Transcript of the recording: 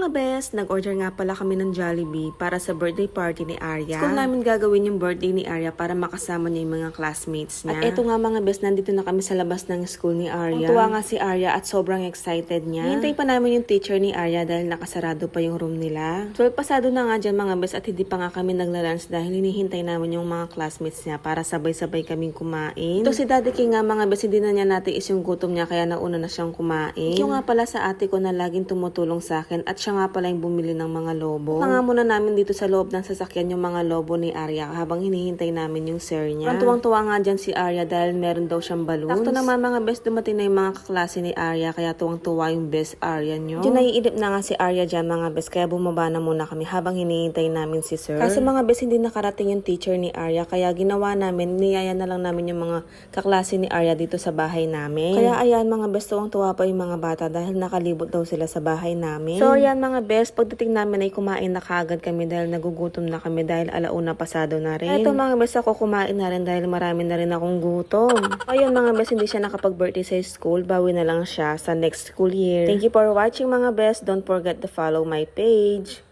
mga best! Nag-order nga pala kami ng Jollibee para sa birthday party ni Arya. School namin gagawin yung birthday ni Arya para makasama niya yung mga classmates niya. At eto nga mga best, nandito na kami sa labas ng school ni Arya. Tuwa nga si Arya at sobrang excited niya. Hintay pa namin yung teacher ni Arya dahil nakasarado pa yung room nila. 12 pasado na nga dyan mga best at hindi pa nga kami nagla-lunch dahil hinihintay namin yung mga classmates niya para sabay-sabay kaming kumain. Ito si Daddy King nga mga best, hindi na niya natin is yung gutom niya kaya nauna na siyang kumain. Yung nga pala sa ate ko na laging tumutulong sa akin at siya nga pala yung bumili ng mga lobo. Nga muna namin dito sa loob ng sasakyan yung mga lobo ni Arya habang hinihintay namin yung sir niya. Parang tuwang-tuwa nga dyan si Arya dahil meron daw siyang balloons. Takto naman mga best dumating na yung mga kaklase ni Arya kaya tuwang-tuwa yung best Arya nyo. Diyan naiidip na nga si Arya dyan mga best kaya bumaba na muna kami habang hinihintay namin si sir. Kasi mga best hindi nakarating yung teacher ni Arya kaya ginawa namin, niyaya na lang namin yung mga kaklase ni Arya dito sa bahay namin. Kaya ayan mga best tuwang-tuwa pa yung mga bata dahil nakalibot daw sila sa bahay namin. So ayan mga best, pagdating namin ay kumain na kagad kami dahil nagugutom na kami dahil alauna pasado na rin. Eto mga best, ako kumain na rin dahil marami na rin akong gutom. Ayun mga best, hindi siya nakapag-birthday sa school, bawi na lang siya sa next school year. Thank you for watching mga best. Don't forget to follow my page.